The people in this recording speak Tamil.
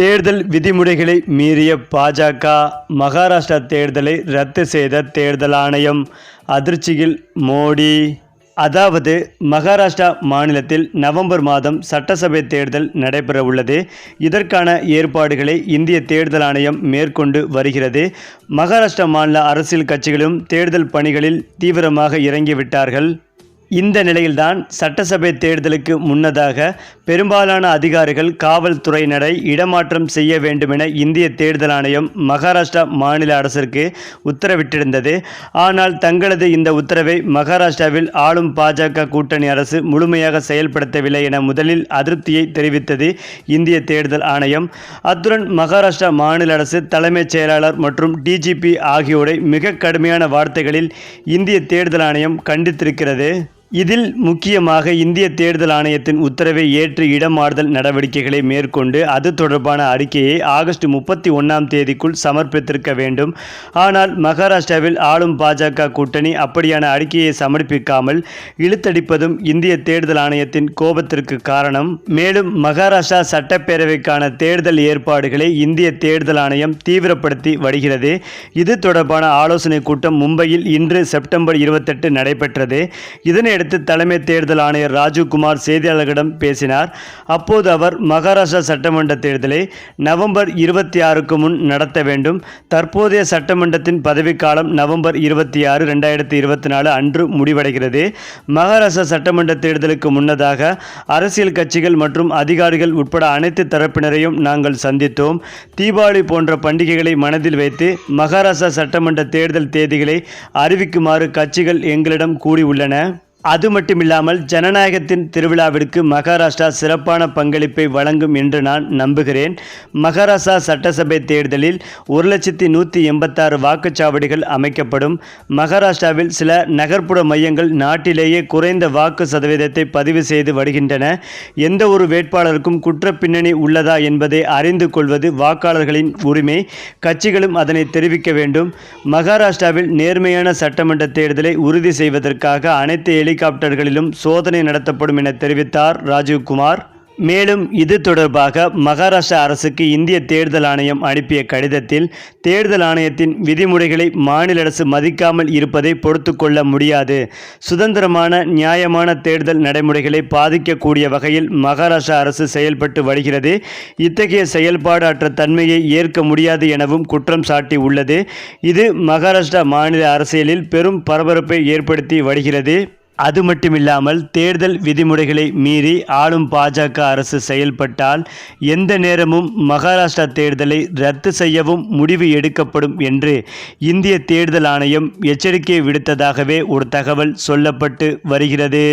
தேர்தல் விதிமுறைகளை மீறிய பாஜக மகாராஷ்டிரா தேர்தலை ரத்து செய்த தேர்தல் ஆணையம் அதிர்ச்சியில் மோடி. அதாவது மகாராஷ்டிரா மாநிலத்தில் நவம்பர் மாதம் சட்டசபை தேர்தல் நடைபெறவுள்ளது. இதற்கான ஏற்பாடுகளை இந்திய தேர்தல் ஆணையம் மேற்கொண்டு வருகிறது. மகாராஷ்டிரா மாநில அரசியல் கட்சிகளும் தேர்தல் பணிகளில் தீவிரமாக இறங்கிவிட்டார்கள். இந்த நிலையில்தான் சட்டசபை தேர்தலுக்கு முன்னதாக பெரும்பாலான அதிகாரிகள் காவல்துறையினரை இடமாற்றம் செய்ய வேண்டுமென இந்திய தேர்தல் ஆணையம் மகாராஷ்டிரா மாநில அரசிற்கு உத்தரவிட்டிருந்தது. ஆனால் தங்களது இந்த உத்தரவை மகாராஷ்டிராவில் ஆளும் பாஜக கூட்டணி அரசு முழுமையாக செயல்படுத்தவில்லை என முதலில் அதிருப்தியை தெரிவித்தது இந்திய தேர்தல் ஆணையம். அத்துடன் மகாராஷ்டிரா மாநில அரசு தலைமைச் செயலாளர் மற்றும் டிஜிபி ஆகியோரை மிக கடுமையான வார்த்தைகளில் இந்திய தேர்தல் ஆணையம் கண்டித்திருக்கிறது. இதில் முக்கியமாக இந்திய தேர்தல் ஆணையத்தின் உத்தரவை ஏற்று இடமாறுதல் நடவடிக்கைகளை மேற்கொண்டு அது தொடர்பான அறிக்கையை ஆகஸ்ட் முப்பத்தி ஒன்றாம் தேதிக்குள் சமர்ப்பித்திருக்க வேண்டும். ஆனால் மகாராஷ்டிராவில் ஆளும் பாஜக கூட்டணி அப்படியான அறிக்கையை சமர்ப்பிக்காமல் இழுத்தடிப்பதும் இந்திய தேர்தல் ஆணையத்தின் கோபத்திற்கு காரணம். மேலும் மகாராஷ்டிரா சட்டப்பேரவைக்கான தேர்தல் ஏற்பாடுகளை இந்திய தேர்தல் ஆணையம் தீவிரப்படுத்தி வருகிறது. இது தொடர்பான ஆலோசனைக் கூட்டம் மும்பையில் இன்று செப்டம்பர் இருபத்தெட்டு நடைபெற்றது. இதையடுத்து தலைமை தேர்தல் ஆணையர் ராஜீவ்குமார் செய்தியாளர்களிடம் பேசினார். அப்போது அவர் மகாராஷ்டிரா சட்டமன்ற தேர்தலை நவம்பர் இருபத்தி ஆறுக்கு முன் நடத்த வேண்டும். தற்போதைய சட்டமன்றத்தின் பதவிக்காலம் நவம்பர் இருபத்தி ஆறு ரெண்டாயிரத்தி இருபத்தி நாலு அன்று முடிவடைகிறது. மகாராஷ்டிரா சட்டமன்ற தேர்தலுக்கு முன்னதாக அரசியல் கட்சிகள் மற்றும் அதிகாரிகள் உட்பட அனைத்து தரப்பினரையும் நாங்கள் சந்தித்தோம். தீபாவளி போன்ற பண்டிகைகளை மனதில் வைத்து மகாராஷ்டிரா சட்டமன்ற தேர்தல் தேதிகளை அறிவிக்குமாறு கட்சிகள் எங்களிடம் கூறியுள்ளன. அது மட்டுமில்லாமல் ஜனநாயகத்தின் திருவிழாவிற்கு மகாராஷ்டிரா சிறப்பான பங்களிப்பை வழங்கும் என்று நான் நம்புகிறேன். மகாராஷ்டிரா சட்டசபை தேர்தலில் ஒரு லட்சத்தி நூற்றி எண்பத்தாறு வாக்குச்சாவடிகள் அமைக்கப்படும். மகாராஷ்டிராவில் சில நகர்ப்புற மையங்கள் நாட்டிலேயே குறைந்த வாக்கு சதவீதத்தை பதிவு செய்து வருகின்றன. எந்த ஒரு வேட்பாளருக்கும் குற்ற பின்னணி உள்ளதா என்பதை அறிந்து கொள்வது வாக்காளர்களின் உரிமை. கட்சிகளும் அதனை தெரிவிக்க வேண்டும். மகாராஷ்டிராவில் நேர்மையான சட்டமன்ற தேர்தலை உறுதி செய்வதற்காக அனைத்து ஹெலிகாப்டர்களிலும் சோதனை நடத்தப்படும் என தெரிவித்தார் ராஜீவ்குமார் மேலும் இது தொடர்பாக மகாராஷ்டிரா அரசுக்கு இந்திய தேர்தல் ஆணையம் அனுப்பிய கடிதத்தில் தேர்தல் ஆணையத்தின் விதிமுறைகளை மாநில அரசு மதிக்காமல் இருப்பதை பொறுத்து கொள்ள முடியாது. சுதந்திரமான நியாயமான தேர்தல் நடைமுறைகளை பாதிக்கக்கூடிய வகையில் மகாராஷ்டிரா அரசு செயல்பட்டு வருகிறது. இத்தகைய செயல்பாடு அற்ற தன்மையை ஏற்க முடியாது எனவும் குற்றம் சாட்டி உள்ளது. இது மகாராஷ்டிரா மாநில அரசியலில் பெரும் பரபரப்பை ஏற்படுத்தி வருகிறது. அது மட்டுமில்லாமல் தேர்தல் விதிமுறைகளை மீறி ஆளும் பாஜக அரசு செயல்பட்டால் எந்த நேரமும் மகாராஷ்டிரா தேர்தலை ரத்து செய்யவும் முடிவு எடுக்கப்படும் என்று இந்திய தேர்தல் ஆணையம் எச்சரிக்கை விடுத்ததாகவே ஒரு தகவல் சொல்லப்பட்டு வருகிறது.